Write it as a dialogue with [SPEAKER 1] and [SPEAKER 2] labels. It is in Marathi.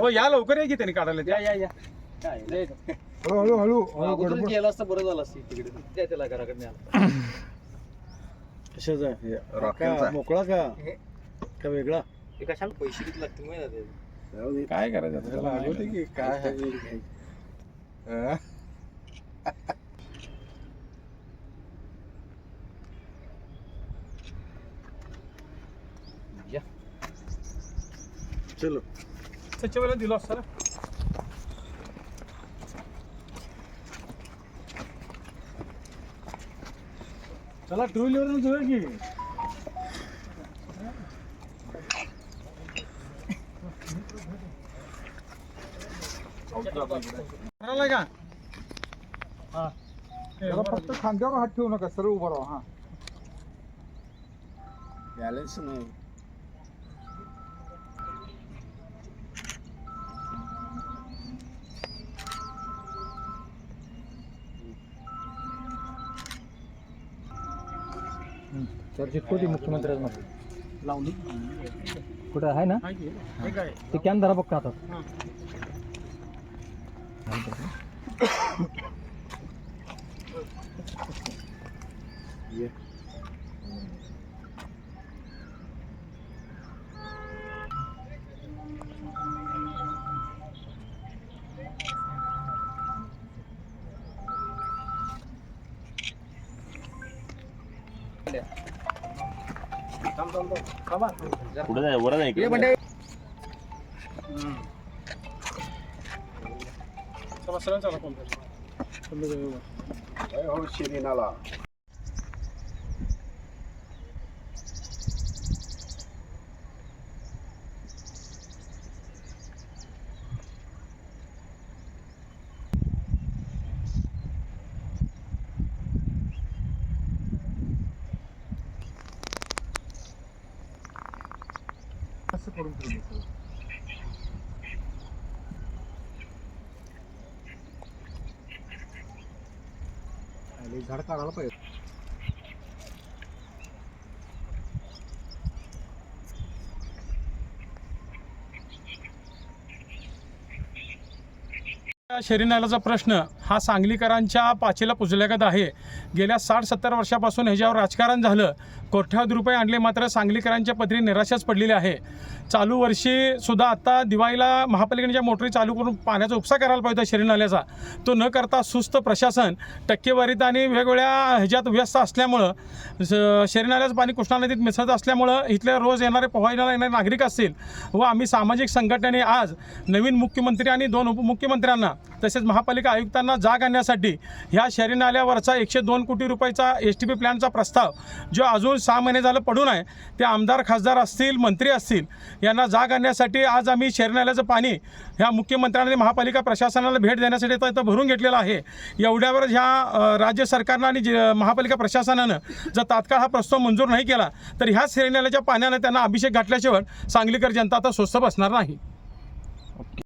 [SPEAKER 1] हो या लवकर या की त्यांनी काढायला.
[SPEAKER 2] या या या. काय लय-
[SPEAKER 3] हळू हळू
[SPEAKER 2] अगोदरच गेला असता बरं झालं असतं तिकडे. त्या त्याला घराकडे न्यायला.
[SPEAKER 4] कशाचा? आहे?
[SPEAKER 1] रॉकेलचा.
[SPEAKER 4] का? मोकळा का? का वेगळा?
[SPEAKER 2] कशाला पैसे किती लागतील माहिती आहे ते?
[SPEAKER 1] काय करायचं आता?
[SPEAKER 3] त्याला आठवते की काय आहे. हा?
[SPEAKER 4] चलो.
[SPEAKER 1] त्याच्या वेळेला दिलो असतं ना.
[SPEAKER 4] चला टू व्हीलर जाऊया की.
[SPEAKER 1] का?
[SPEAKER 3] त्याला फक्त खांद्यावर हात ठेवू नका सरळ उभा राहा हा.
[SPEAKER 4] बॅलन्स नाही.
[SPEAKER 2] चर्चेत कोटी मुख्यमंत्र्यांना
[SPEAKER 1] लावली
[SPEAKER 2] कुठं आहे ना? ते कॅन धरा बघता आता.
[SPEAKER 1] हा.
[SPEAKER 5] पुढे जाय वर जाय
[SPEAKER 1] चला सरळ चला कोणतरी.
[SPEAKER 4] करून ठेवलं झाड काढायला पाहिजे.
[SPEAKER 1] या नाल्याचा प्रश्न हा सांगलीकरांच्या पाचीला पुजल्यागत आहे. गेल्या साठ सत्तर वर्षापासून ह्याच्यावर राजकारण झालं. कोट्यावधी रुपये आणले मात्र सांगलीकरांच्या पदरी निराशाच पडलेली आहे. चालू वर्षी सुद्धा आता दिवाळीला महापालिकेच्या मोटरी चालू करून पाण्याचा उपसा करायला पाहिजे शरीर नाल्याचा तो न करता सुस्त प्रशासन टक्केवारीत आणि वेगवेगळ्या ह्याच्यात व्यस्त असल्यामुळं शरीर नाल्याचं पाणी कृष्णा नदीत मिसळत असल्यामुळं इथल्या रोज येणारे पोहायला येणारे नागरिक असतील व आम्ही सामाजिक संघटनेने आज नवीन मुख्यमंत्री आणि दोन उपमुख्यमंत्र्यांना तसेच महापालिका आयुक्तांना जाग आणण्यासाठी ह्या शहरी नाल्यावरचा एकशे दोन कोटी रुपयाचा एस टी पी प्लॅनचा प्रस्ताव जो अजून सहा महिने झालं पडून आहे ते आमदार खासदार असतील मंत्री असतील यांना जाग आणण्यासाठी आज आम्ही शहरी नाल्याचं पाणी ह्या मुख्यमंत्र्यांनी महापालिका प्रशासनाला भेट देण्यासाठी इथं इथं भरून घेतलेलं आहे. एवढ्यावर ह्या राज्य सरकारनं आणि जे- महापालिका प्रशासनानं जर तात्काळ हा प्रस्ताव मंजूर नाही केला तर ह्या शहरी नाल्याच्या पाण्यानं त्यांना अभिषेक घातल्याशिवाय सांगलीकर जनता आता स्वस्त बसणार नाही.